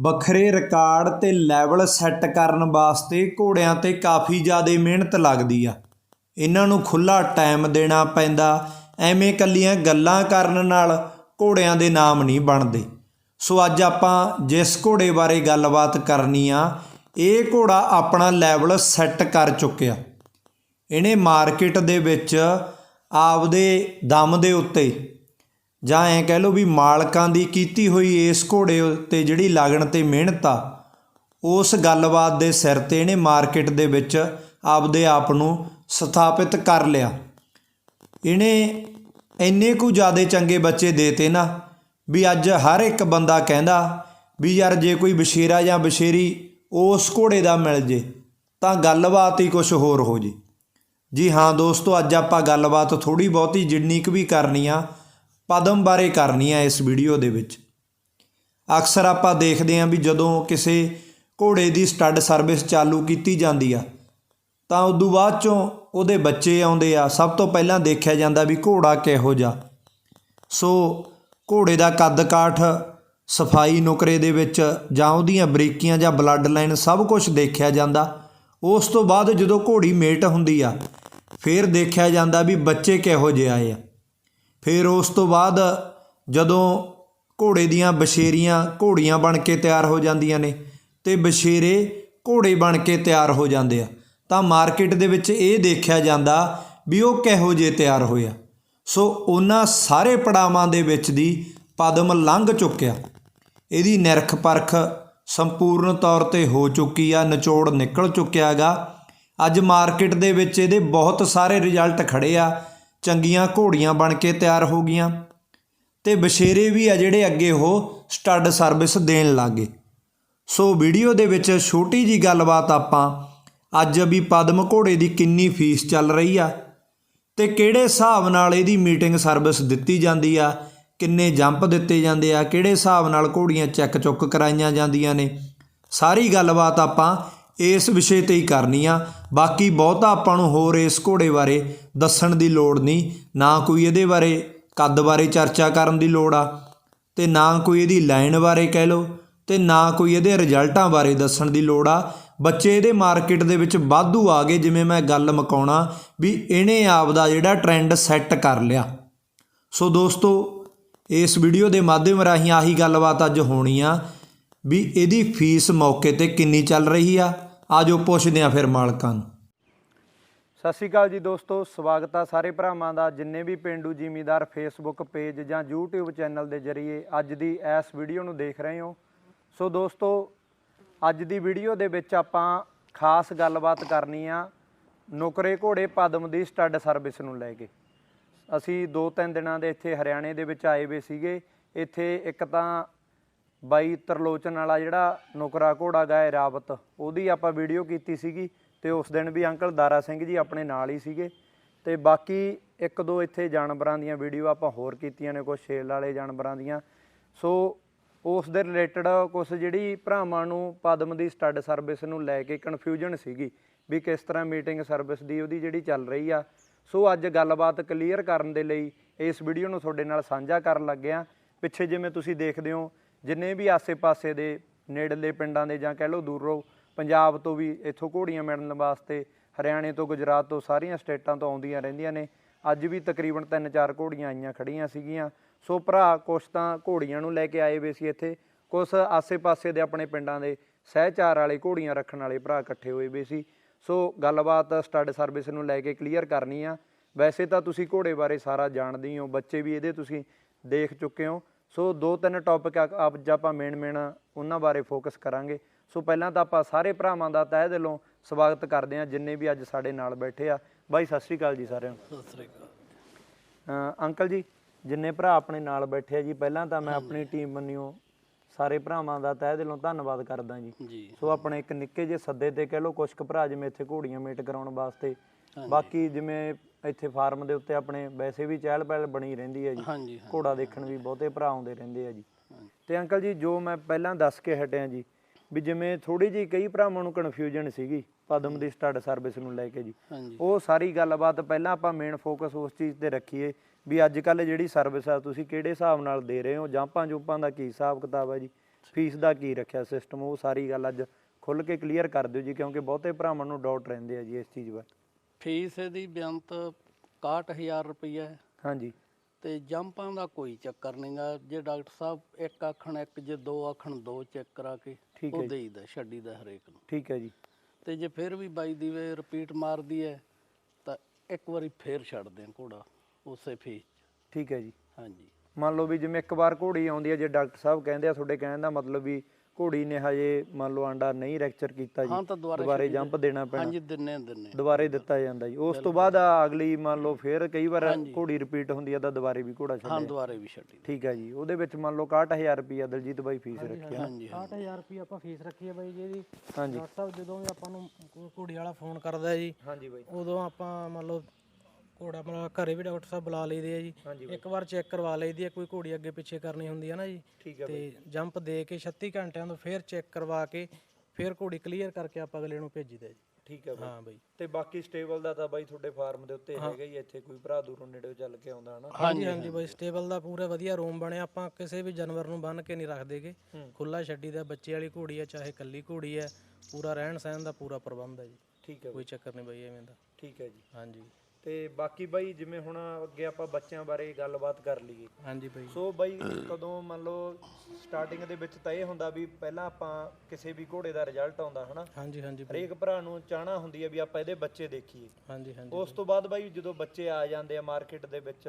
ਵੱਖਰੇ ਰਿਕਾਰਡ ਤੇ level set ਕਰਨ ਵਾਸਤੇ ਘੋੜਿਆਂ ਤੇ ਕਾਫੀ ਜ਼ਿਆਦਾ ਮਿਹਨਤ ਲੱਗਦੀ ਆ। ਇਹਨਾਂ ਨੂੰ ਖੁੱਲਾ ਟਾਈਮ ਦੇਣਾ ਪੈਂਦਾ, ਐਵੇਂ ਕੱਲੀਆਂ ਗੱਲਾਂ ਕਰਨ ਨਾਲ ਘੋੜਿਆਂ ਦੇ ਨਾਮ ਨਹੀਂ ਬਣਦੇ। ਸੋ ਅੱਜ ਆਪਾਂ ਜਿਸ ਘੋੜੇ ਬਾਰੇ ਗੱਲਬਾਤ ਕਰਨੀ ਆ, ਇਹ ਘੋੜਾ ਆਪਣਾ ਲੈਵਲ ਸੈੱਟ ਕਰ ਚੁੱਕਿਆ। ਇਹਨੇ ਮਾਰਕੀਟ ਦੇ ਵਿੱਚ ਆਪਦੇ ਦਮ ਦੇ ਉੱਤੇ ਜਾਂ ਐਂ ਕਹਿ ਲਓ ਵੀ ਮਾਲਕਾਂ ਦੀ ਕੀਤੀ ਹੋਈ ਇਸ ਘੋੜੇ ਉੱਤੇ ਜਿਹੜੀ ਲਗਨ ਤੇ ਮਿਹਨਤ ਆ, ਉਸ ਗੱਲਬਾਤ ਦੇ ਸਿਰ ਤੇ ਇਹਨੇ ਮਾਰਕੀਟ ਦੇ ਵਿੱਚ ਆਪਦੇ ਆਪ ਨੂੰ ਸਥਾਪਿਤ ਕਰ ਲਿਆ। ਇਹਨੇ ਇੰਨੇ ਕੁ ਜ਼ਿਆਦੇ ਚੰਗੇ ਬੱਚੇ ਦੇਤੇ ਨਾ ਵੀ ਅੱਜ ਹਰ ਇੱਕ ਬੰਦਾ ਕਹਿੰਦਾ ਵੀ ਯਾਰ ਜੇ ਕੋਈ ਬਸ਼ੀਰਾ ਜਾਂ ਬਸ਼ੇਰੀ ਉਸ ਘੋੜੇ ਦਾ ਮਿਲ ਜੇ, ਤਾਂ ਗੱਲਬਾਤ ਹੀ ਕੁਝ ਹੋਰ ਹੋ ਜੇ। ਜੀ ਹਾਂ ਦੋਸਤੋ, ਅੱਜ ਆਪਾਂ ਗੱਲਬਾਤ ਥੋੜੀ ਬਹੁਤੀ ਜਿੰਨੀ ਕੁ ਵੀ ਕਰਨੀ ਆ ਪਦਮ ਬਾਰੇ ਕਰਨੀ ਆ ਇਸ ਵੀਡੀਓ ਦੇ ਵਿੱਚ। ਅਕਸਰ ਆਪਾਂ ਦੇਖਦੇ ਹਾਂ ਵੀ ਜਦੋਂ ਕਿਸੇ ਘੋੜੇ ਦੀ ਸਟੱਡ ਸਰਵਿਸ ਚਾਲੂ ਕੀਤੀ ਜਾਂਦੀ ਆ, ਤਾਂ ਉਦੋਂ ਬਾਅਦ ਚੋਂ ਉਹਦੇ ਬੱਚੇ ਆਉਂਦੇ ਆ, ਸਭ ਤੋਂ ਪਹਿਲਾਂ ਦੇਖਿਆ ਜਾਂਦਾ ਵੀ ਘੋੜਾ ਕਿਹੋ ਜਿਹਾ। ਸੋ ਘੋੜੇ ਦਾ ਕੱਦ ਕਾਠ, ਸਫ਼ਾਈ ਨੁਕਰੇ ਦੇ ਵਿੱਚ ਜਾਂ ਉਹਦੀਆਂ ਬਰੀਕੀਆਂ ਜਾਂ ਬਲੱਡ ਲਾਈਨ ਸਭ ਕੁਝ ਦੇਖਿਆ ਜਾਂਦਾ। ਉਸ ਤੋਂ ਬਾਅਦ ਜਦੋਂ ਘੋੜੀ ਮੇਟ ਹੁੰਦੀ ਆ, ਫਿਰ ਦੇਖਿਆ ਜਾਂਦਾ ਵੀ ਬੱਚੇ ਕਿਹੋ ਜਿਹੇ ਆਏ ਆ। ਫਿਰ ਉਸ ਤੋਂ ਬਾਅਦ ਜਦੋਂ ਘੋੜੇ ਦੀਆਂ ਬਸ਼ੇਰੀਆਂ ਘੋੜੀਆਂ ਬਣ ਕੇ ਤਿਆਰ ਹੋ ਜਾਂਦੀਆਂ ਨੇ ਤੇ ਬਸ਼ੇਰੇ ਘੋੜੇ ਬਣ ਕੇ ਤਿਆਰ ਹੋ ਜਾਂਦੇ ਆ, ਤਾਂ ਮਾਰਕੀਟ ਦੇ ਵਿੱਚ ਇਹ ਦੇਖਿਆ ਜਾਂਦਾ ਵੀ ਉਹ ਕਿਹੋ ਜਿਹੇ ਤਿਆਰ ਹੋਇਆ ਸੋ ਉਹਨਾਂ ਸਾਰੇ ਪੜਾਵਾਂ ਦੇ ਵਿੱਚ ਦੀ ਪਦਮ ਲੰਘ ਚੁੱਕਿਆ। ਇਹਦੀ ਨਿਰਖ ਪਰਖ ਸੰਪੂਰਨ ਤੌਰ ਤੇ ਹੋ ਚੁੱਕੀ ਆ, ਨਿਚੋੜ ਨਿਕਲ ਚੁੱਕਿਆਗਾ ਅੱਜ ਮਾਰਕੀਟ ਦੇ ਵਿੱਚ ਇਹਦੇ ਬਹੁਤ ਸਾਰੇ ਰਿਜ਼ਲਟ ਖੜੇ ਆ। ਚੰਗੀਆਂ ਘੋੜੀਆਂ ਬਣ ਕੇ ਤਿਆਰ ਹੋ ਗਈਆਂ ਤੇ ਬਸ਼ੇਰੇ ਵੀ ਆ ਜਿਹੜੇ ਅੱਗੇ ਉਹ ਸਟੱਡ ਸਰਵਿਸ ਦੇਣ ਲੱਗੇ। ਸੋ ਵੀਡੀਓ ਦੇ ਵਿੱਚ ਛੋਟੀ ਜੀ ਗੱਲਬਾਤ ਆਪਾਂ ਅੱਜ ਵੀ ਪਦਮ ਘੋੜੇ ਦੀ ਕਿੰਨੀ ਫੀਸ ਚੱਲ ਰਹੀ ਆ ਤੇ ਕਿਹੜੇ ਹਿਸਾਬ ਨਾਲ ਇਹਦੀ ਮੀਟਿੰਗ ਸਰਵਿਸ ਦਿੱਤੀ ਜਾਂਦੀ ਆ, ਕਿੰਨੇ ਜੰਪ ਦਿੱਤੇ ਜਾਂਦੇ ਆ, ਕਿਹੜੇ ਹਿਸਾਬ ਨਾਲ ਘੋੜੀਆਂ ਚੈੱਕ ਚੁੱਕ ਕਰਾਈਆਂ ਜਾਂਦੀਆਂ ਨੇ, ਸਾਰੀ ਗੱਲਬਾਤ ਆਪਾਂ ਇਸ ਵਿਸ਼ੇ ਤੇ ਹੀ ਕਰਨੀ ਆ। ਬਾਕੀ ਬਹੁਤਾ ਆਪਾਂ ਨੂੰ ਹੋਰ ਇਸ ਘੋੜੇ ਬਾਰੇ ਦੱਸਣ ਦੀ ਲੋੜ ਨਹੀਂ। ਨਾ ਕੋਈ ਇਹਦੇ ਬਾਰੇ ਕੱਦ ਬਾਰੇ ਚਰਚਾ ਕਰਨ ਦੀ ਲੋੜ ਆ ਤੇ ਨਾ ਕੋਈ ਇਹਦੀ ਲਾਈਨ ਬਾਰੇ ਕਹਿ ਲਓ ਤੇ ਨਾ ਕੋਈ ਇਹਦੇ ਰਿਜ਼ਲਟਾਂ ਬਾਰੇ ਦੱਸਣ ਦੀ ਲੋੜ ਆ। ਬੱਚੇ ਇਹਦੇ ਮਾਰਕੀਟ ਦੇ ਵਿੱਚ ਵਾਧੂ ਆ ਗਏ, ਜਿਵੇਂ ਮੈਂ ਗੱਲ ਮਕਾਉਣਾ ਵੀ ਇਹਨੇ ਆਪ ਦਾ ਜਿਹੜਾ ਟ੍ਰੈਂਡ ਸੈੱਟ ਕਰ ਲਿਆ। ਸੋ ਦੋਸਤੋ, ਇਸ ਵੀਡੀਓ ਦੇ ਮਾਧਿਅਮ ਰਾਹੀਂ ਆਹੀ ਗੱਲਬਾਤ ਅੱਜ ਹੋਣੀ ਆ ਵੀ ਇਹਦੀ ਫੀਸ ਮੌਕੇ ਤੇ ਕਿੰਨੀ ਚੱਲ ਰਹੀ ਆ। ਆਜੋ ਪੁੱਛਦੇ ਆ ਫਿਰ ਮਾਲਕਾਂ ਨੂੰ। ਸਤਿ ਸ਼੍ਰੀ ਅਕਾਲ ਜੀ ਦੋਸਤੋ, ਸਵਾਗਤ ਆ ਸਾਰੇ ਭਰਾਵਾਂ ਦਾ, ਜਿੰਨੇ ਵੀ ਪਿੰਡੂ ਜ਼ਿਮੀਦਾਰ ਫੇਸਬੁੱਕ ਪੇਜ ਜਾਂ YouTube ਚੈਨਲ ਦੇ ਜ਼ਰੀਏ ਅੱਜ ਦੀ ਇਸ ਵੀਡੀਓ ਨੂੰ ਦੇਖ ਰਹੇ ਹੋ। ਸੋ ਦੋਸਤੋ, ਅੱਜ ਦੀ ਵੀਡੀਓ ਦੇ ਵਿੱਚ ਆਪਾਂ ਖਾਸ ਗੱਲਬਾਤ ਕਰਨੀ ਆ ਨੁਕਰੇ ਘੋੜੇ ਪਦਮ ਦੀ ਸਟੱਡ ਸਰਵਿਸ ਨੂੰ ਲੈ ਕੇ। ਅਸੀਂ ਦੋ ਤਿੰਨ ਦਿਨਾਂ ਦੇ ਇੱਥੇ ਹਰਿਆਣੇ ਦੇ ਵਿੱਚ ਆਏ ਵੇ ਸੀਗੇ। ਇੱਥੇ ਇੱਕ ਤਾਂ ਬਾਈ ਤਰਲੋਚਨ ਵਾਲਾ ਜਿਹੜਾ ਨੁਕਰਾ ਘੋੜਾ ਗਾਏ ਰਾਵਤ ਉਹਦੀ ਆਪਾਂ ਵੀਡੀਓ ਕੀਤੀ ਸੀਗੀ ਤੇ ਉਸ ਦਿਨ ਵੀ ਅੰਕਲ ਦਾਰਾ ਸਿੰਘ ਜੀ ਆਪਣੇ ਨਾਲ ਹੀ ਸੀਗੇ। ਤੇ ਬਾਕੀ ਇੱਕ ਦੋ ਇੱਥੇ ਜਾਨਵਰਾਂ ਦੀਆਂ ਵੀਡੀਓ ਆਪਾਂ ਹੋਰ ਕੀਤੀਆਂ ਨੇ ਕੁਝ ਛੇਲ ਵਾਲੇ ਜਾਨਵਰਾਂ ਦੀਆਂ। ਸੋ ਉਸ ਦੇ ਰਿਲੇਟਡ ਕੁਝ ਜਿਹੜੀ ਭਰਾਵਾਂ ਨੂੰ ਪਦਮ ਦੀ ਸਟੱਡ ਸਰਵਿਸ ਨੂੰ ਲੈ ਕੇ ਕਨਫਿਊਜ਼ਨ ਸੀਗੀ ਵੀ ਕਿਸ ਤਰ੍ਹਾਂ ਮੀਟਿੰਗ ਸਰਵਿਸ ਦੀ ਉਹਦੀ ਜਿਹੜੀ ਚੱਲ ਰਹੀ ਆ। ਸੋ ਅੱਜ ਗੱਲਬਾਤ ਕਲੀਅਰ ਕਰਨ ਦੇ ਲਈ ਇਸ ਵੀਡੀਓ ਨੂੰ ਤੁਹਾਡੇ ਨਾਲ ਸਾਂਝਾ ਕਰਨ ਲੱਗਿਆ। ਪਿੱਛੇ ਜਿਵੇਂ ਤੁਸੀਂ ਦੇਖਦੇ ਹੋ ਜਿੰਨੇ ਵੀ ਆਸੇ-ਪਾਸੇ ਦੇ ਨੇੜਲੇ ਪਿੰਡਾਂ ਦੇ ਜਾਂ ਕਹਿ ਲਓ ਦੂਰੋਂ ਪੰਜਾਬ ਤੋਂ ਵੀ ਇੱਥੋਂ ਘੋੜੀਆਂ ਮਿਲਣ ਵਾਸਤੇ, ਹਰਿਆਣੇ ਤੋਂ, ਗੁਜਰਾਤ ਤੋਂ ਸਾਰੀਆਂ ਸਟੇਟਾਂ ਤੋਂ ਆਉਂਦੀਆਂ ਰਹਿੰਦੀਆਂ ਨੇ। ਅੱਜ ਵੀ ਤਕਰੀਬਨ 3-4 ਘੋੜੀਆਂ ਆਈਆਂ ਖੜੀਆਂ ਸੀਗੀਆਂ। ਸੋ ਭਰਾ, ਕੁਛ ਤਾਂ ਘੋੜੀਆਂ ਨੂੰ ਲੈ ਕੇ ਆਏ ਵੇ ਸੀ ਇੱਥੇ। ਕੁਛ ਆਸੇ-ਪਾਸੇ ਦੇ ਆਪਣੇ ਪਿੰਡਾਂ ਦੇ ਸਹਿਚਾਰ ਵਾਲੇ ਘੋੜੀਆਂ ਰੱਖਣ ਵਾਲੇ ਭਰਾ ਇਕੱਠੇ ਹੋਏ ਵੇ ਸੀ। ਸੋ ਗੱਲਬਾਤ ਸਟੱਡ ਸਰਵਿਸ ਨੂੰ ਲੈ ਕੇ ਕਲੀਅਰ ਕਰਨੀ ਆ। ਵੈਸੇ ਤਾਂ ਤੁਸੀਂ ਘੋੜੇ ਬਾਰੇ ਸਾਰਾ ਜਾਣਦੇ ਹੀ ਹੋ। ਬੱਚੇ ਵੀ ਇਹਦੇ ਤੁਸੀਂ ਦੇਖ ਚੁੱਕੇ ਹੋ। ਸੋ ਦੋ ਤਿੰਨ ਟੌਪਿਕ ਅੱਜ ਆਪਾਂ ਮੇਨ ਮੇਨ ਉਹਨਾਂ ਬਾਰੇ ਫੋਕਸ ਕਰਾਂਗੇ। ਸੋ ਪਹਿਲਾਂ ਤਾਂ ਆਪਾਂ ਸਾਰੇ ਭਰਾਵਾਂ ਦਾ ਤਹਿ ਦਿਲੋਂ ਸਵਾਗਤ ਕਰਦੇ ਹਾਂ ਜਿੰਨੇ ਵੀ ਅੱਜ ਸਾਡੇ ਨਾਲ ਬੈਠੇ ਆ। ਬਾਈ ਸਤਿ ਸ਼੍ਰੀ ਅਕਾਲ ਜੀ ਸਾਰਿਆਂ ਨੂੰ। ਸਤਿ ਸ੍ਰੀ ਅਕਾਲ। ਅੰਕਲ ਜੀ ਜਿੰਨੇ ਭਰਾ ਆਪਣੇ ਨਾਲ ਬੈਠੇ ਆ ਜੀ ਪਹਿਲਾਂ ਤਾਂ ਮੈਂ ਆਪਣੀ ਟੀਮ ਬੰਨਿਓ ਸਾਰੇ ਭਰਾਵਾਂ ਦਾ ਤਹਿ ਦਿਲੋਂ ਧੰਨਵਾਦ ਕਰਦਾ ਜੀ। ਸੋ ਆਪਣੇ ਇੱਕ ਨਿੱਕੇ ਜਿਹੇ ਸੱਦੇ ਤੇ ਕਹਿ ਲਓ ਕੁਛ ਕੁ ਭਰਾ ਜਿਵੇਂ ਇੱਥੇ ਘੋੜੀਆਂ ਮੇਟ ਕਰਾਉਣ ਵਾਸਤੇ। ਬਾਕੀ ਜਿਵੇਂ ਇੱਥੇ ਫਾਰਮ ਦੇ ਉੱਤੇ ਆਪਣੇ ਵੈਸੇ ਵੀ ਚਹਿਲ ਪਹਿਲ ਬਣੀ ਰਹਿੰਦੀ ਹੈ ਜੀ। ਹਾਂਜੀ ਹਾਂ ਘੋੜਾ ਦੇਖਣ ਵੀ ਬਹੁਤੇ ਭਰਾ ਆਉਂਦੇ ਰਹਿੰਦੇ ਆ ਜੀ। ਤੇ ਅੰਕਲ ਜੀ ਜੋ ਮੈਂ ਪਹਿਲਾਂ ਦੱਸ ਕੇ ਹਟਿਆ ਜੀ ਵੀ ਜਿਵੇਂ ਥੋੜੀ ਜੀ ਕਈ ਭਰਾਵਾਂ ਨੂੰ ਕਨਫਿਊਜ਼ਨ ਸੀਗੀ ਪਦਮ ਦੀ ਸਟੱਡ ਸਰਵਿਸ ਨੂੰ ਲੈ ਕੇ ਜੀ। ਉਹ ਸਾਰੀ ਗੱਲਬਾਤ ਪਹਿਲਾਂ ਆਪਾਂ ਮੇਨ ਫੋਕਸ ਉਸ ਚੀਜ਼ ਤੇ ਰੱਖੀਏ ਵੀ ਅੱਜ ਕੱਲ ਜਿਹੜੀ ਸਰਵਿਸ ਆ ਤੁਸੀਂ ਕਿਹੜੇ ਹਿਸਾਬ ਨਾਲ ਦੇ ਰਹੇ ਹੋ ਜਾਂਪਾਂ ਜੂਪਾਂ ਦਾ ਕੀ ਹਿਸਾਬ ਕਿਤਾਬ ਹੈ ਜੀ ਫੀਸ ਦਾ ਕੀ ਰੱਖਿਆ ਸਿਸਟਮ ਉਹ ਸਾਰੀ ਗੱਲ ਅੱਜ ਖੁੱਲ ਕੇ ਕਲੀਅਰ ਕਰ ਦਿਓ ਜੀ ਕਿਉਂਕਿ ਬਹੁਤੇ ਭਰਾਵਾਂ ਨੂੰ ਡਾਊਟ ਰਹਿੰਦੇ ਆ ਜੀ ਇਸ ਚੀਜ਼ ਬਾਰੇ ਫੀਸ ਇਹਦੀ ਬੇਅੰਤ 61000 ਰੁਪਈਆ ਹੈ। ਹਾਂਜੀ। ਤੇ ਜੰਪਾਂ ਦਾ ਕੋਈ ਚੱਕਰ ਨਹੀਂਗਾ ਜੇ ਡਾਕਟਰ ਸਾਹਿਬ ਇੱਕ ਆਖਣ ਇੱਕ ਜੇ ਦੋ ਆਖਣ ਦੋ ਚੈੱਕ ਕਰਾ ਕੇ ਠੀਕ ਹੈ ਉਹ ਜੀ। ਦੇਈਦਾ ਛੱਡੀਦਾ ਹਰੇਕ ਨੂੰ। ਠੀਕ ਹੈ ਜੀ। ਤੇ ਜੇ ਫਿਰ ਵੀ ਬਾਈ ਦੀ ਵੇ ਰਿਪੀਟ ਮਾਰਦੀ ਹੈ ਤਾਂ ਇੱਕ ਵਾਰੀ ਫੇਰ ਛੱਡਦੇ ਆ ਘੋੜਾ ਉਸੇ ਫੀਸ 'ਚ। ਠੀਕ ਹੈ ਜੀ। ਹਾਂਜੀ। ਮੰਨ ਲਓ ਵੀ ਜਿਵੇਂ ਇੱਕ ਵਾਰ ਘੋੜੀ ਆਉਂਦੀ ਹੈ ਜੇ ਡਾਕਟਰ ਸਾਹਿਬ ਕਹਿੰਦੇ ਆ ਤੁਹਾਡੇ ਕਹਿਣ ਦਾ ਮਤਲਬ ਵੀ ਘੋੜੀ ਨੇ ਹਜੇ ਮੰਨ ਲਓ ਆਂਡਾ ਨਹੀਂ ਰੈਕਚਰ ਕੀਤਾ ਜੀ ਹਾਂ ਦੁਬਾਰਾ ਜੰਪ ਦੇਣਾ ਪੈਣਾ। ਹਾਂਜੀ ਦਿੰਨੇ ਦਿੰਨੇ ਦੁਬਾਰੇ ਦਿੱਤਾ ਜਾਂਦਾ ਜੀ। ਉਸ ਤੋਂ ਬਾਅਦ ਆ ਅਗਲੀ ਮੰਨ ਲਓ ਫੇਰ ਕਈ ਵਾਰ ਘੋੜੀ ਰਿਪੀਟ ਹੁੰਦੀ ਹੈ ਤਾਂ ਦੁਬਾਰੇ ਵੀ ਘੋੜਾ ਹਾਂ ਛੱਡਿਆ। ਦੁਬਾਰੇ ਵੀ ਛੱਡੀ। ਠੀਕ ਹੈ ਜੀ। ਉਹਦੇ ਵਿੱਚ ਮੰਨ ਲਓ 61000 ਰੁਪਿਆ ਦਲਜੀਤ ਬਾਈ ਫੀਸ ਰੱਖੀ ਹੈ ਹਾਂਜੀ ਹਾਂਜੀ। 60000 ਰੁਪਏ ਆਪਾਂ ਫੀਸ ਰੱਖੀ ਹੈ ਬਾਈ ਜੀ ਇਹਦੀ। ਹਾਂਜੀ। ਡਾਕਟਰ ਸਾਹਿਬ ਜਦੋਂ ਵੀ ਆਪਾਂ ਨੂੰ ਘੋੜੀ ਵਾਲਾ ਫੋਨ ਕਰਦਾ ਹੈ ਜੀ ਹਾਂਜੀ ਬਾਈ। ਉਦੋਂ ਆਪਾਂ ਮੰਨ ਲਓ ਘੋੜਾ ਮਤਲਬ ਘਰੇ ਵੀ ਡਾਕਟਰ ਸਾਹਿਬ ਬੁਲਾ ਲਈਦੇ ਆ ਜੀ। ਇੱਕ ਵਾਰ ਚੈੱਕ ਕਰਵਾ ਲਈਦੀ ਹੈ ਕੋਈ ਘੋੜੀ ਅੱਗੇ ਪਿੱਛੇ ਕਰਨੀ ਹੁੰਦੀ ਹੈ ਨਾ ਜੀ। ਤੇ ਜੰਪ ਦੇ ਕੇ 36 ਘੰਟਿਆਂ ਤੋਂ ਫੇਰ ਚੈੱਕ ਕਰਵਾ ਕੇ ਫਿਰ ਘੋੜੀ ਕਲੀਅਰ ਕਰਕੇ ਆਪਾਂ ਅਗਲੇ ਨੂੰ ਭੇਜੀਦਾ ਜੀ। ਠੀਕ ਹੈ ਬਾਈ। ਹਾਂ ਬਾਈ। ਤੇ ਬਾਕੀ ਸਟੇਬਲ ਦਾ ਤਾਂ ਬਾਈ ਤੁਹਾਡੇ ਫਾਰਮ ਦੇ ਉੱਤੇ ਹੈਗਾ ਹੀ ਇੱਥੇ ਕੋਈ ਭਰਾ ਦੂਰੋਂ ਨੇੜੇ ਚੱਲ ਕੇ ਆਉਂਦਾ ਹਨਾ? ਹਾਂਜੀ ਹਾਂਜੀ ਬਾਈ ਸਟੇਬਲ ਦਾ ਪੂਰਾ ਵਧੀਆ ਰੂਮ ਬਣਿਆ ਆਪਾਂ ਕਿਸੇ ਵੀ ਜਾਨਵਰ ਨੂੰ ਬੰਨ ਕੇ ਨਹੀਂ ਰੱਖਦੇਗੇ। ਖੁੱਲਾ ਛੱਡੀ ਦਾ ਬੱਚੇ ਵਾਲੀ ਘੋੜੀ ਹੈ ਚਾਹੇ ਕੱਲੀ ਘੋੜੀ ਹੈ ਪੂਰਾ ਰਹਿਣ ਸਹਿਣ ਦਾ ਪੂਰਾ ਪ੍ਰਬੰਧ ਹੈ ਜੀ। ਠੀਕ ਹੈ ਕੋਈ ਚੱਕਰ ਨਹੀਂ ਬਾਈ ਐਵੇਂ ਦਾ। ਠੀਕ ਹੈ ਜੀ। ਹਾਂਜੀ। ਤੇ ਬਾਕੀ ਬਾਈ ਜਿਵੇਂ ਹੁਣ ਅੱਗੇ ਆਪਾਂ ਬੱਚਿਆਂ ਬਾਰੇ ਗੱਲਬਾਤ ਕਰ ਲਈਏ। ਹਾਂਜੀ ਬਾਈ। ਸੋ ਬਾਈ ਕਦੋਂ ਮੰਨ ਲਓ ਸਟਾਰਟਿੰਗ ਦੇ ਵਿੱਚ ਤਾਂ ਇਹ ਹੁੰਦਾ ਵੀ ਪਹਿਲਾਂ ਆਪਾਂ ਕਿਸੇ ਵੀ ਘੋੜੇ ਦਾ ਰਿਜ਼ਲਟ ਆਉਂਦਾ ਹਨਾ? ਹਾਂਜੀ ਹਾਂਜੀ ਹਰੇਕ ਭਰਾ ਨੂੰ ਚਾਹਨਾ ਹੁੰਦੀ ਹੈ ਵੀ ਆਪਾਂ ਇਹਦੇ ਬੱਚੇ ਦੇਖੀਏ। ਹਾਂਜੀ ਹਾਂਜੀ ਉਸ ਤੋਂ ਬਾਅਦ ਬਾਈ ਜਦੋਂ ਬੱਚੇ ਆ ਜਾਂਦੇ ਆ ਮਾਰਕੀਟ ਦੇ ਵਿੱਚ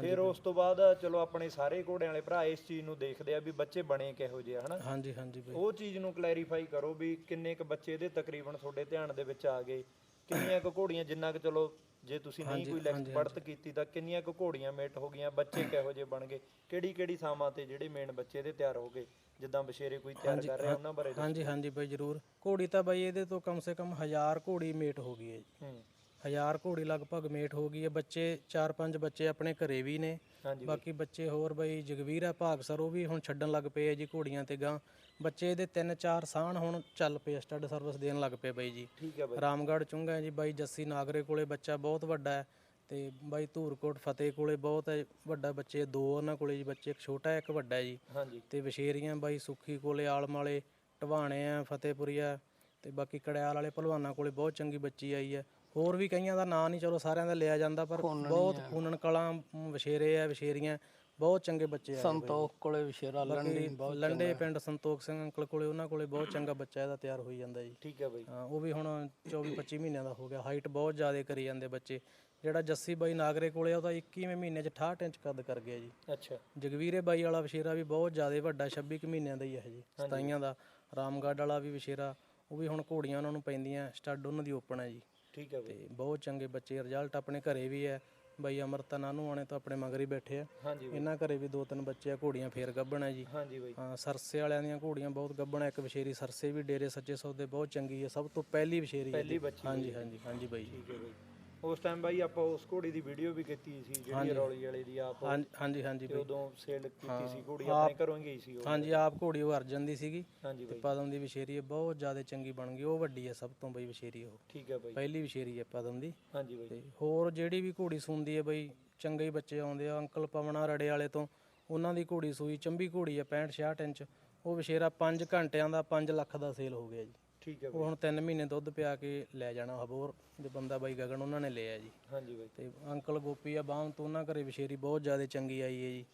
ਫਿਰ ਉਸ ਤੋਂ ਬਾਅਦ ਚਲੋ ਆਪਣੇ ਸਾਰੇ ਘੋੜਿਆਂ ਵਾਲੇ ਭਰਾ ਇਸ ਚੀਜ਼ ਨੂੰ ਦੇਖਦੇ ਆ ਵੀ ਬੱਚੇ ਬਣੇ ਕਿਹੋ ਜਿਹੇ ਹਨਾ? ਹਾਂਜੀ ਹਾਂਜੀ ਬਾਈ। ਉਹ ਚੀਜ਼ ਨੂੰ ਕਲੈਰੀਫਾਈ ਕਰੋ ਵੀ ਕਿੰਨੇ ਕੁ ਬੱਚੇ ਇਹਦੇ ਤਕਰੀਬਨ ਤੁਹਾਡੇ ਧਿਆਨ ਦੇ ਵਿੱਚ ਆ ਗਏ ਕਿੰਨੀਆਂ ਕੁ ਘੋੜੀਆਂ ਜਿੰਨਾ ਕੁ ਚਲੋ ਜੇ ਤੁਸੀਂ ਨਹੀਂ ਕੋਈ ਲੈਕਸ ਪੜਤ ਕੀਤੀ ਤਾਂ ਕਿੰਨੀਆਂ ਕੁ ਘੋੜੀਆਂ ਮੇਟ ਹੋ ਗਈਆਂ ਬੱਚੇ ਕਿਹੋ ਜਿਹੇ ਬਣ ਗਏ ਕਿਹੜੀ ਕਿਹੜੀ ਥਾਵਾਂ ਤੇ ਜਿਹੜੇ ਮੇਨ ਬੱਚੇ ਇਹਦੇ ਤਿਆਰ ਹੋ ਗਏ ਜਿੱਦਾਂ ਬਸ਼ੇਰੇ ਕੋਈ ਤਿਆਰ ਕਰ ਰਿਹਾ ਉਹਨਾਂ ਬਾਰੇ ਦੱਸੋ। ਹਾਂਜੀ ਹਾਂਜੀ ਬਾਈ ਜਰੂਰ। ਘੋੜੀ ਤਾਂ ਬਾਈ ਇਹਦੇ ਤੋਂ ਕਮ ਸੇ ਕਮ 1000 ਘੋੜੀ ਮੇਟ ਹੋ ਗਈ ਹੈ ਜੀ। ਹੂੰ। 1000 ਘੋੜੀ ਲਗਭਗ ਮੇਟ ਹੋ ਗਈ ਹੈ। ਬੱਚੇ 4-5 ਬੱਚੇ ਆਪਣੇ ਘਰੇ ਵੀ ਨੇ। ਬਾਕੀ ਬੱਚੇ ਹੋਰ ਬਈ ਜਗਵੀਰ ਆ ਭਾਗਸਰ ਉਹ ਵੀ ਹੁਣ ਛੱਡਣ ਲੱਗ ਪਏ ਆ ਜੀ ਘੋੜੀਆਂ ਤੇ ਗਾਂ ਬੱਚੇ ਇਹਦੇ 3-4 ਸਾਹਣ ਹੁਣ ਚੱਲ ਪਏ ਸਟੱਡ ਸਰਵਿਸ ਦੇਣ ਲੱਗ ਪਏ ਬਾਈ ਜੀ। ਠੀਕ ਹੈ ਬਾਈ। ਰਾਮਗੜ੍ਹ ਚੁੰਗਾ ਜੀ ਬਾਈ ਜੱਸੀ ਨਾਗਰੇ ਕੋਲੇ ਬੱਚਾ ਬਹੁਤ ਵੱਡਾ ਹੈ ਤੇ ਬਾਈ ਧੂਰਕੋਟ ਫਤਿਹ ਕੋਲੇ ਬਹੁਤ ਹੈ ਵੱਡਾ ਬੱਚੇ ਦੋ ਉਹਨਾਂ ਕੋਲੇ ਜੀ ਬੱਚੇ ਇੱਕ ਛੋਟਾ ਇੱਕ ਵੱਡਾ ਹੈ ਜੀ। ਹਾਂਜੀ। ਤੇ ਵਿਸ਼ੇਰੀਆਂ ਬਾਈ ਸੁੱਖੀ ਕੋਲੇ ਆਲਮ ਵਾਲੇ ਟਵਾਣੇ ਆ ਫਤਿਹਪੁਰੀਆ ਤੇ ਬਾਕੀ ਕੜਿਆਲ ਵਾਲੇ ਭਲਵਾਨਾਂ ਕੋਲੇ ਬਹੁਤ ਚੰਗੀ ਬੱਚੀ ਆਈ ਹੈ। ਹੋਰ ਵੀ ਕਈਆਂ ਦਾ ਨਾਂ ਨਹੀਂ ਚਲੋ ਸਾਰਿਆਂ ਦਾ ਲਿਆ ਜਾਂਦਾ ਪਰ ਬਹੁਤ ਖੂਨਣ ਕਲਾਂ ਵਿਸ਼ੇਰੇ ਆ ਵਿਸ਼ੇਰੀਆਂ ਬਹੁਤ ਚੰਗੇ ਬੱਚੇ ਆ ਸੰਤੋਖ ਕੋਲੇ ਵਿਸ਼ੇਰਾ ਲੰਡੀ ਬਹੁਤ ਲੰਡੇ ਪਿੰਡ ਸੰਤੋਖ ਸਿੰਘ ਅੰਕਲ ਕੋਲੇ ਉਹਨਾਂ ਕੋਲੇ ਬਹੁਤ ਚੰਗਾ ਬੱਚਾ ਇਹਦਾ ਤਿਆਰ ਹੋਈ ਜਾਂਦਾ ਜੀ। ਠੀਕ ਹੈ ਬਾਈ। ਹਾਂ ਉਹ ਵੀ ਹੁਣ 24 25 ਮਹੀਨਿਆਂ ਦਾ ਹੋ ਗਿਆ ਹਾਈਟ ਬਹੁਤ ਜ਼ਿਆਦਾ ਕਰੀ ਜਾਂਦੇ ਬੱਚੇ। ਜਿਹੜਾ ਜੱਸੀ ਬਾਈ ਨਾਗਰੇ ਕੋਲੇ ਆ ਉਹ ਤਾਂ 21ਵੇਂ ਮਹੀਨੇ 'ਚ 68 ਇੰਚ ਕੱਦ ਕਰ ਗਿਆ ਜੀ। ਅੱਛਾ। ਜਗਵੀਰੇ ਬਾਈ ਵਾਲਾ ਵਿਸ਼ੇਰਾ ਵੀ ਬਹੁਤ ਜ਼ਿਆਦਾ ਵੱਡਾ 26 ਕੁ ਮਹੀਨਿਆਂ ਦਾ ਹੀ ਹੈ ਜੀ। ਸਤਾਈਆਂ ਦਾ ਰਾਮਗੜ੍ਹ ਵਾਲਾ ਵੀ ਵਿਸ਼ੇਰਾ ਉਹ ਵੀ ਹੁਣ ਘੋੜੀਆਂ ਉਹਨਾਂ ਨੂੰ ਪੈਂਦੀਆਂ ਸਟੱਡ ਉਹਨਾਂ ਦੀ ਓਪਨ ਹੈ ਜੀ। ਠੀਕ ਹੈ ਬਾਈ। ਤੇ ਬਹੁਤ ਚੰਗੇ ਬੱਚੇ ਰਿਜ਼ਲਟ ਆਪਣੇ ਘਰੇ ਵੀ ਹੈ। ਬਾਈ ਅਮਰਤਾ ਨਾਨੂ ਆਣੇ ਤਾਂ ਆਪਣੇ ਮਗਰ ਹੀ ਬੈਠੇ ਆ। ਹਾਂਜੀ ਬਾਈ। ਇਹਨਾਂ ਘਰੇ ਵੀ ਦੋ ਤਿੰਨ ਬੱਚੇ ਆ ਘੋੜੀਆਂ ਫੇਰ ਗੱਭਣ ਹੈ ਜੀ। ਹਾਂਜੀ ਬਾਈ। ਹਾਂ ਸਰਸੇ ਵਾਲਿਆਂ ਦੀਆਂ ਘੋੜੀਆਂ ਬਹੁਤ ਗੱਭਣ ਹੈ ਇੱਕ ਵਿਸ਼ੇਰੀ ਸਰਸੇ ਵੀ ਡੇਰੇ ਸੱਚੇ ਸੌਦੇ ਬਹੁਤ ਚੰਗੀ ਹੈ ਸਭ ਤੋਂ ਪਹਿਲੀ ਵਿਸ਼ੇਰੀ ਹੈ ਪਹਿਲੀ। ਬੱਚੀ ਹਾਂਜੀ ਹਾਂਜੀ ਹਾਂਜੀ ਬਾਈ। ਠੀਕ ਹੈ ਬਾਈ। ਉਸ ਟਾਈਮ ਬਾਈ ਆਪਾਂ ਉਸ ਘੋੜੀ ਦੀ ਵੀਡੀਓ ਵੀ ਕੀਤੀ ਸੀ ਜਿਹੜੀ ਰੌਲੀ ਵਾਲੇ ਦੀ ਆਪ। ਹਾਂਜੀ ਹਾਂਜੀ ਹਾਂਜੀ ਤੇ ਉਦੋਂ ਸੇਲ ਕੀਤੀ ਸੀ ਘੋੜੀ ਆਪਣੇ ਘਰੋਂ ਹੀ ਗਈ ਸੀ ਉਹ। ਹਾਂਜੀ ਆਪ ਘੋੜੀ ਉਹ ਅਰਜਨ ਦੀ ਸੀਗੀ। ਹਾਂਜੀ ਤੇ ਬਾਈ। ਪਦਮ ਦੀ ਵਿਸ਼ੇਰੀ ਬਹੁਤ ਜ਼ਿਆਦਾ ਚੰਗੀ ਬਣ ਗਈ ਉਹ ਵੱਡੀ ਹੈ ਸਭ ਤੋਂ ਬਈ ਵਿਸ਼ੇਰੀ ਉਹ। ਠੀਕ ਹੈ ਬਾਈ। ਪਹਿਲੀ ਵਿਸ਼ੇਰੀ ਹੈ ਪਦਮ ਦੀ। ਹਾਂਜੀ ਬਾਈ। ਤੇ ਹੋਰ ਜਿਹੜੀ ਵੀ ਘੋੜੀ ਸੁਣਦੀ ਹੈ ਬਈ ਚੰਗੇ ਹੀ ਬੱਚੇ ਆਉਂਦੇ ਆ ਅੰਕਲ ਪਵਨਾ ਰੜੇ ਵਾਲੇ ਤੋਂ ਉਹਨਾਂ ਦੀ ਘੋੜੀ ਸੂਈ ਚੰਬੀ ਘੋੜੀ ਹੈ 65 66 ਇੰਚ। ਉਹ ਵਿਸ਼ੇਰਾ 5 ਘੰਟਿਆਂ ਦਾ 5 ਲੱਖ ਦਾ ਸੇਲ ਹੋ ਗਿਆ ਜੀ। ਠੀਕ ਹੈ ਉਹ ਹੁਣ 3 ਮਹੀਨੇ ਦੁੱਧ ਪਿਆ ਕੇ ਲੈ ਜਾਣਾ ਹਬੋਰ ਦੇ ਬੰਦਾ ਬਾਈ ਗਗਨ ਉਹਨਾਂ ਨੇ ਲਿਆ ਜੀ। ਹਾਂਜੀ ਬਾਈ। ਤੇ ਅੰਕਲ ਗੋਪੀ ਆ ਬਾਹਮ ਤੋਂ ਉਹਨਾਂ ਘਰੇ ਵਿਸ਼ੇਰੀ ਬਹੁਤ ਜ਼ਿਆਦਾ ਚੰਗੀ ਆਈ ਹੈ ਜੀ।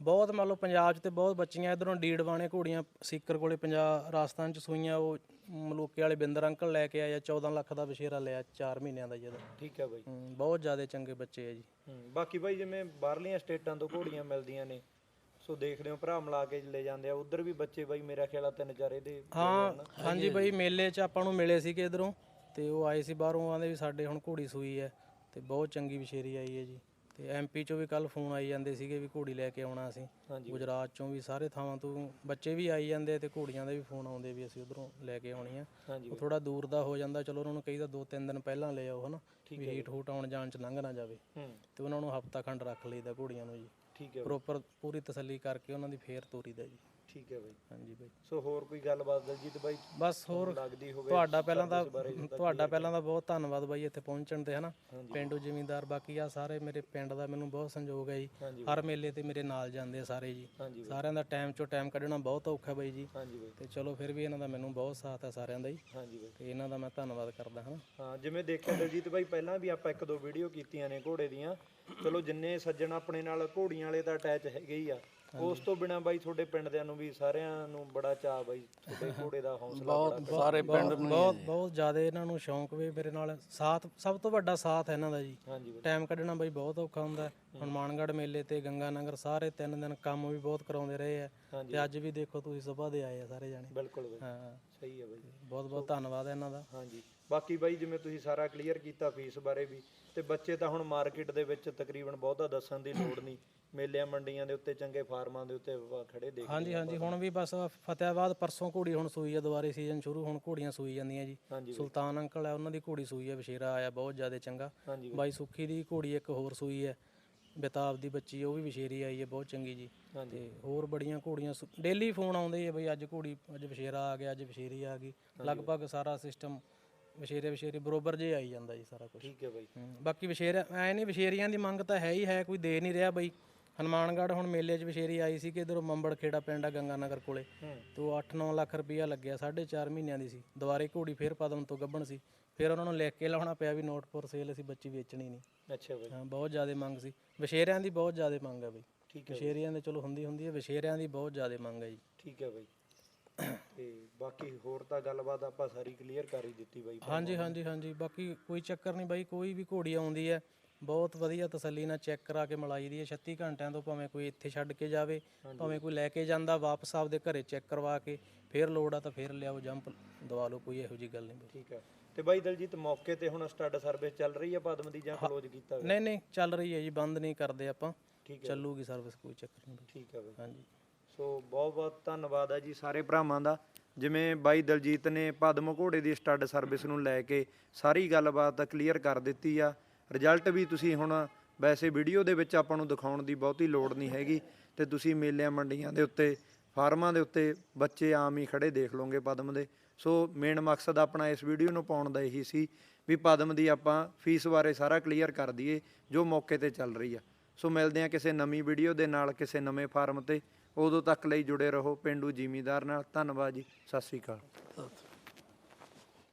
ਬਹੁਤ ਮੰਨ ਲਓ ਪੰਜਾਬ 'ਚ ਤੇ ਬਹੁਤ ਬੱਚੀਆਂ ਇਧਰੋਂ ਡੀਡਵਾਣੇ ਘੋੜੀਆਂ ਸੀਕਰ ਕੋਲੇ ਪੰਜਾਬ ਰਾਜਸਥਾਨ 'ਚ ਸੂਈਆਂ ਉਹ ਮਲੂਕੇ ਵਾਲੇ ਬਿੰਦਰ ਅੰਕਲ ਲੈ ਕੇ ਆਇਆ 14 ਲੱਖ ਦਾ ਵਿਸ਼ੇਰਾ ਲਿਆ 4 ਮਹੀਨਿਆਂ ਦਾ ਜਦੋਂ ਠੀਕ ਹੈ ਬਾਈ। ਬਹੁਤ ਜ਼ਿਆਦਾ ਚੰਗੇ ਬੱਚੇ ਆ ਜੀ। ਹੂੰ ਬਾਕੀ ਬਾਈ ਜਿਵੇਂ ਬਾਹਰਲੀਆਂ ਸਟੇਟਾਂ ਤੋਂ ਘੋੜੀਆਂ ਮਿਲਦੀਆਂ ਨੇ ਸੋ ਦੇਖਦੇ ਹੋ ਭਰਾ ਮਿਲਾ ਕੇ ਲੈ ਜਾਂਦੇ ਆ। ਉਧਰ ਵੀ ਬੱਚੇ ਬਾਈ ਮੇਰਾ ਖਿਆਲ ਆ ਤਿੰਨ ਚਾਰ ਇਹਦੇ ਹਾਂ ਹਾਂਜੀ ਬਾਈ ਮੇਲੇ 'ਚ ਆਪਾਂ ਨੂੰ ਮਿਲੇ ਸੀਗੇ ਇਧਰੋਂ ਤੇ ਉਹ ਆਏ ਸੀ ਬਾਹਰੋਂ ਆਂਦੇ ਵੀ ਸਾਡੇ ਹੁਣ ਘੋੜੀ ਸੂਈ ਹੈ ਤੇ ਬਹੁਤ ਚੰਗੀ ਵਿਸ਼ੇਰੀ ਆਈ ਹੈ ਜੀ। ਤੇ ਐਮਪੀ ਚੋਂ ਵੀ ਕੱਲ ਫੋਨ ਆਈ ਜਾਂਦੇ ਸੀਗੇ ਵੀ ਘੋੜੀ ਲੈ ਕੇ ਆਉਣਾ ਅਸੀਂ। ਗੁਜਰਾਤ ਚੋਂ ਵੀ ਸਾਰੇ ਥਾਵਾਂ ਤੋਂ ਬੱਚੇ ਵੀ ਆਈ ਜਾਂਦੇ ਤੇ ਘੋੜੀਆਂ ਦੇ ਵੀ ਫੋਨ ਆਉਂਦੇ ਵੀ ਅਸੀਂ ਉਧਰੋਂ ਲੈ ਕੇ ਆਉਣੀ ਆ। ਉਹ ਥੋੜਾ ਦੂਰ ਦਾ ਹੋ ਜਾਂਦਾ ਚਲੋ ਉਹਨਾਂ ਨੂੰ ਕਹੀਦਾ ਦੋ ਤਿੰਨ ਦਿਨ ਪਹਿਲਾਂ ਲੈ ਆਓ ਹਨਾ ਵੀ ਹੀਟ ਹੂਟ ਆਉਣ ਜਾਣ ਚ ਲੰਘ ਨਾ ਜਾਵੇ। ਤੇ ਉਹਨਾਂ ਨੂੰ ਹਫਤਾ ਖੰਡ ਰੱਖ ਲਈਦਾ ਘੋੜੀਆਂ ਨੂੰ ਜੀ। ਠੀਕ ਹੈ ਪ੍ਰੋਪਰ ਪੂਰੀ ਤਸੱਲੀ ਕਰਕੇ ਉਹਨਾਂ ਦੀ ਫੇਰ ਤੋਰੀਦਾ ਜੀ। ਠੀਕ ਹੈ ਬਾਈ। ਹਾਂਜੀ ਬਾਈ। ਸੋ ਹੋਰ ਕੋਈ ਗੱਲਬਾਤ ਦਲਜੀਤ ਬਾਈ? ਬਸ ਹੋਰ ਲੱਗਦੀ ਹੋਵੇ ਤੁਹਾਡਾ ਪਹਿਲਾਂ ਤਾਂ ਤੁਹਾਡਾ ਪਹਿਲਾਂ ਤਾਂ ਬਹੁਤ ਧੰਨਵਾਦ ਬਾਈ ਇੱਥੇ ਪਹੁੰਚਣ ਤੇ ਹਨਾ? ਪਿੰਡੂ ਜ਼ਿਮੀਂਦਾਰ ਬਾਕੀ ਆ ਸਾਰੇ ਮੇਰੇ ਪਿੰਡ ਦਾ ਮੈਨੂੰ ਬਹੁਤ ਸੰਯੋਗ ਹੈ ਜੀ। ਹਰ ਮੇਲੇ ਤੇ ਮੇਰੇ ਨਾਲ ਜਾਂਦੇ ਆ ਸਾਰੇ ਜੀ। ਸਾਰਿਆਂ ਦਾ ਟਾਈਮ ਚੋਂ ਟਾਈਮ ਕੱਢਣਾ ਬਹੁਤ ਔਖਾ ਬਾਈ ਜੀ। ਤੇ ਚਲੋ ਫਿਰ ਵੀ ਇਹਨਾਂ ਦਾ ਮੈਨੂੰ ਬਹੁਤ ਸਾਥ ਹੈ ਸਾਰਿਆਂ ਦਾ ਜੀ। ਹਾਂਜੀ ਬਾਈ। ਤੇ ਇਹਨਾਂ ਦਾ ਮੈਂ ਧੰਨਵਾਦ ਕਰਦਾ ਹਾਂ ਹਾਂ ਜਿਵੇਂ ਦੇਖਿਆ ਦਲਜੀਤ ਬਾਈ ਪਹਿਲਾਂ ਵੀ ਆਪਾਂ ਇੱਕ ਦੋ ਵੀਡੀਓ ਕੀਤੀਆਂ ਨੇ ਘੋੜੇ ਦੀਆਂ। ਚਲੋ ਜਿੰਨੇ ਸੱਜਣ ਆਪਣੇ ਨਾਲ ਘੋੜੀਆਂ ਵਾਲੇ ਤਾਂ ਅਟੈਚ ਹੈਗੇ ਹੀ ਆ। ਉਸ ਤੋਂ ਬਿਨਾ ਬਾਈ ਤੁਹਾਡੇ ਪਿੰਡ ਦਿਆਂ ਨੂੰ ਵੀ ਸਾਰਿਆਂ ਨੂੰ ਬੜਾ ਚਾਅ ਬਾਈ ਤੁਹਾਡੇ ਘੋੜੇ ਦਾ ਹੌਸਲਾ ਬੜਾ ਸਾਰੇ ਪਿੰਡ ਨੂੰ ਬਹੁਤ ਬਹੁਤ ਜ਼ਿਆਦਾ ਇਹਨਾਂ ਨੂੰ ਸ਼ੌਂਕ ਵੀ ਮੇਰੇ ਨਾਲ ਸਾਥ ਸਭ ਤੋਂ ਵੱਡਾ ਸਾਥ ਹੈ ਇਹਨਾਂ ਦਾ ਜੀ। ਹਾਂਜੀ ਬਾਈ। ਟਾਈਮ ਕੱਢਣਾ ਬਈ ਬਹੁਤ ਔਖਾ ਹੁੰਦਾ। ਹਨੂਮਾਨਗੜ੍ਹ ਮੇਲੇ ਤੇ ਗੰਗਾ ਨਗਰ ਸਾਰੇ ਤਿੰਨ ਦਿਨ ਕੰਮ ਵੀ ਬਹੁਤ ਕਰਾਉਂਦੇ ਰਹੇ ਆ ਤੇ ਅੱਜ ਵੀ ਦੇਖੋ ਤੁਸੀਂ ਸਵੇਰ ਦੇ ਆਏ ਆ ਸਾਰੇ ਜਾਣੇ। ਬਿਲਕੁਲ ਬਾਈ। ਹਾਂ। ਸਹੀ ਹੈ ਬਾਈ। ਬਹੁਤ ਬਹੁਤ ਧੰਨਵਾਦ ਹੈ ਇਹਨਾਂ ਦਾ। ਹਾਂਜੀ। ਬਾਕੀ ਬਾਈ ਜਿਵੇਂ ਤੁਸੀਂ ਸਾਰਾ ਕਲੀਅਰ ਕੀਤਾ ਫੀਸ ਬਾਰੇ ਵੀ ਤੇ ਬੱਚੇ ਤਾਂ ਹੁਣ ਮਾਰਕੀਟ ਦੇ ਵਿੱਚ ਤਕਰੀਬਨ ਬਹੁਤਾ ਦੱਸਣ ਦੀ ਲੋੜ ਨਹੀਂ। ਮੇਲਿਆਂ ਮੰਡੀਆਂ ਦੇ ਉੱਤੇ ਚੰਗੇ ਫਾਰਮਾਂ ਦੇ ਉੱਤੇ ਖੜੇ ਦੇਖ ਹਾਂਜੀ ਹਾਂਜੀ ਹੁਣ ਵੀ ਬਸ ਫਤਿਆਬਾਦ ਪਰਸੋਂ ਘੋੜੀ ਹੁਣ ਸੂਈ ਆ ਦੁਬਾਰੇ ਸੀਜ਼ਨ ਸ਼ੁਰੂ ਹੁਣ ਘੋੜੀਆਂ ਸੂਈ ਜਾਂਦੀਆਂ ਜੀ। ਸੁਲਤਾਨ ਅੰਕਲ ਹੈ ਉਹਨਾਂ ਦੀ ਘੋੜੀ ਸੂਈ ਹੈ ਵਿਸ਼ੇਰਾ ਆਇਆ ਬਹੁਤ ਜ਼ਿਆਦਾ ਚੰਗਾ। ਬਾਈ। ਸੁੱਖੀ ਦੀ ਘੋੜੀ ਇੱਕ ਹੋਰ ਸੂਈ ਹੈ ਬੇਤਾਬ ਦੀ ਬੱਚੀ ਉਹ ਵੀ ਵਿਸ਼ੇਰੀ ਆਈ ਹੈ ਬਹੁਤ ਚੰਗੀ ਜੀ। ਤੇ ਹੋਰ ਬੜੀਆਂ ਘੋੜੀਆਂ ਡੇਲੀ ਫੋਨ ਆਉਂਦੇ ਆ ਬਈ ਅੱਜ ਘੋੜੀ ਅੱਜ ਵਿਸ਼ੇਰਾ ਆ ਗਿਆ ਅੱਜ ਵਿਸ਼ੇਰੀ ਆ ਗਈ। ਲਗਭਗ ਸਾਰਾ ਸਿਸਟਮ ਵਿਸ਼ੇਰੇ ਵਿਸ਼ੇਰੀ ਬਰੋਬਰ ਜੇ ਆਈ ਜਾਂਦਾ ਜੀ ਸਾਰਾ ਕੁਝ ਠੀਕ ਹੈ ਬਾਈ। ਬਾਕੀ ਵਿਸ਼ੇਰ ਐ ਨਹੀਂ ਵਿਸ਼ੇਰੀਆਂ ਦੀ ਮੰਗ ਤਾਂ ਹੈ ਹੀ ਹੈ ਕੋਈ ਦੇ ਨਹੀਂ ਰਿਹਾ ਬਈ। ਹਨੂਮਾਨਗੜ੍ਹ ਹੁਣ ਮੇਲੇ 'ਚ ਵਿਸ਼ੇਰੀ ਆਈ ਸੀ ਕਿ ਇਧਰੋਂ ਮੰਬੜ ਖੇੜਾ ਪਿੰਡ ਆ ਗੰਗਾ ਨਗਰ ਕੋਲੇ ਤੇ ਉਹ 8-9 ਲੱਖ ਰੁਪਈਆ ਲੱਗਿਆ 4.5 ਮਹੀਨਿਆਂ ਦੀ ਸੀ। ਦੁਬਾਰੇ ਘੋੜੀ ਫੇਰ ਪਦਮ ਤੋਂ ਗੱਭਣ ਸੀ। ਫਿਰ ਉਹਨਾਂ ਨੂੰ ਲਿਖ ਕੇ ਲਾਉਣਾ ਪਿਆ ਵੀ ਨੋਟ ਫੋਰ ਸੇਲ ਅਸੀਂ ਬੱਚੀ ਵੇਚਣੀ ਨਹੀਂ। ਅੱਛਾ ਬਾਈ। ਹਾਂ ਬਹੁਤ ਜ਼ਿਆਦਾ ਮੰਗ ਸੀ। ਵਿਸ਼ੇਰਿਆਂ ਦੀ ਬਹੁਤ ਜ਼ਿਆਦਾ ਮੰਗ ਹੈ ਬਈ। ਠੀਕ ਹੈ ਵਿਸ਼ੇਰਿਆਂ ਦੇ ਚਲੋ ਹੁੰਦੀ ਹੁੰਦੀ ਹੈ ਵਿਸ਼ੇਰਿਆਂ ਦੀ ਬਹੁਤ ਜ਼ਿਆਦਾ ਮੰਗ ਹੈ ਜੀ। ਠੀਕ ਹੈ ਬਾਈ। ਤੇ ਬਾਕੀ ਹੋਰ ਤਾਂ ਗੱਲਬਾਤ ਆਪਾਂ ਸਾਰੀ ਕਲੀਅਰ ਕਰ ਹੀ ਦਿੱਤੀ ਬਾਈ ਹਾਂਜੀ ਹਾਂਜੀ ਹਾਂਜੀ। ਬਾਕੀ ਕੋਈ ਚੱਕਰ ਨਹੀਂ ਬਾਈ ਕੋਈ ਵੀ ਘੋੜੀ ਆਉਂਦੀ ਹੈ ਬਹੁਤ ਵਧੀਆ ਤਸੱਲੀ ਨਾਲ ਚੈੱਕ ਕਰਾ ਕੇ ਮਲਾਈ ਦੀ ਹੈ। 36 ਘੰਟਿਆਂ ਤੋਂ ਭਾਵੇਂ ਕੋਈ ਇੱਥੇ ਛੱਡ ਕੇ ਜਾਵੇ ਭਾਵੇਂ ਕੋਈ ਲੈ ਕੇ ਜਾਂਦਾ ਵਾਪਸ ਆਪਦੇ ਘਰੇ ਚੈੱਕ ਕਰਵਾ ਕੇ ਫੇਰ ਲੋੜ ਆ ਤਾਂ ਫੇਰ ਲਿਆਓ ਜੰਪ ਦਵਾ ਲਓ ਕੋਈ ਇਹੋ ਜੀ ਗੱਲ ਨਹੀਂ ਬਾਈ। ਠੀਕ ਹੈ। ਤੇ ਬਾਈ ਦਲਜੀਤ ਮੌਕੇ ਤੇ ਹੁਣ ਸਟੱਡ ਸਰਵਿਸ ਚੱਲ ਰਹੀ ਹੈ ਪਦਮ ਦੀ ਜਾਂ ਕਲੋਜ਼ ਕੀਤਾ ਹੋਇਆ? ਨਹੀਂ ਨਹੀਂ ਚੱਲ ਰਹੀ ਹੈ ਜੀ ਬੰਦ ਨਹੀਂ ਕਰਦੇ ਆਪਾਂ। ਚੱਲੂਗੀ ਸਰਵਿਸ ਕੋਈ ਚੱਕਰ ਨਹੀਂ ਠੀਕ ਹੈ ਬਾਈ। ਹਾਂਜੀ। ਸੋ ਬਹੁਤ ਬਹੁਤ ਧੰਨਵਾਦ ਆ ਜੀ ਸਾਰੇ ਭਰਾਵਾਂ ਦਾ। ਜਿਵੇਂ ਬਾਈ ਦਲਜੀਤ ਨੇ ਪਦਮ ਘੋੜੇ ਦੀ ਸਟੱਡ ਸਰਵਿਸ ਨੂੰ ਲੈ ਕੇ ਸਾਰੀ ਗੱਲਬਾਤ ਕਲੀਅਰ ਕਰ ਦਿੱਤੀ ਆ। ਰਿਜ਼ਲਟ ਵੀ ਤੁਸੀਂ ਹੁਣ ਵੈਸੇ ਵੀਡੀਓ ਦੇ ਵਿੱਚ ਆਪਾਂ ਨੂੰ ਦਿਖਾਉਣ ਦੀ ਬਹੁਤੀ ਲੋੜ ਨਹੀਂ ਹੈਗੀ ਤੇ ਤੁਸੀਂ ਮੇਲਿਆਂ ਮੰਡੀਆਂ ਦੇ ਉੱਤੇ, ਫਾਰਮਾਂ ਦੇ ਉੱਤੇ ਬੱਚੇ ਆਮ ਹੀ ਖੜੇ ਦੇਖ ਲਓਗੇ ਪਦਮ ਦੇ। ਸੋ ਮੇਨ ਮਕਸਦ ਆਪਣਾ ਇਸ ਵੀਡੀਓ ਨੂੰ ਪਾਉਣ ਦਾ ਇਹੀ ਸੀ ਵੀ ਪਦਮ ਦੀ ਆਪਾਂ ਫੀਸ ਬਾਰੇ ਸਾਰਾ ਕਲੀਅਰ ਕਰ ਦਈਏ ਜੋ ਮੌਕੇ ਤੇ ਚੱਲ ਰਹੀ ਆ। ਸੋ ਮਿਲਦੇ ਆ ਕਿਸੇ ਨਵੀਂ ਵੀਡੀਓ ਦੇ ਨਾਲ ਕਿਸੇ ਨਵੇਂ ਫਾਰਮ ਤੇ। ਉਦੋਂ ਤੱਕ ਲਈ ਜੁੜੇ ਰਹੋ। ਪਿੰਡੂ ਜ਼ਿਮੀਦਾਰ ਨਾਲ ਧੰਨਵਾਦ ਜੀ। ਸਤਿ ਸ੍ਰੀ ਅਕਾਲ।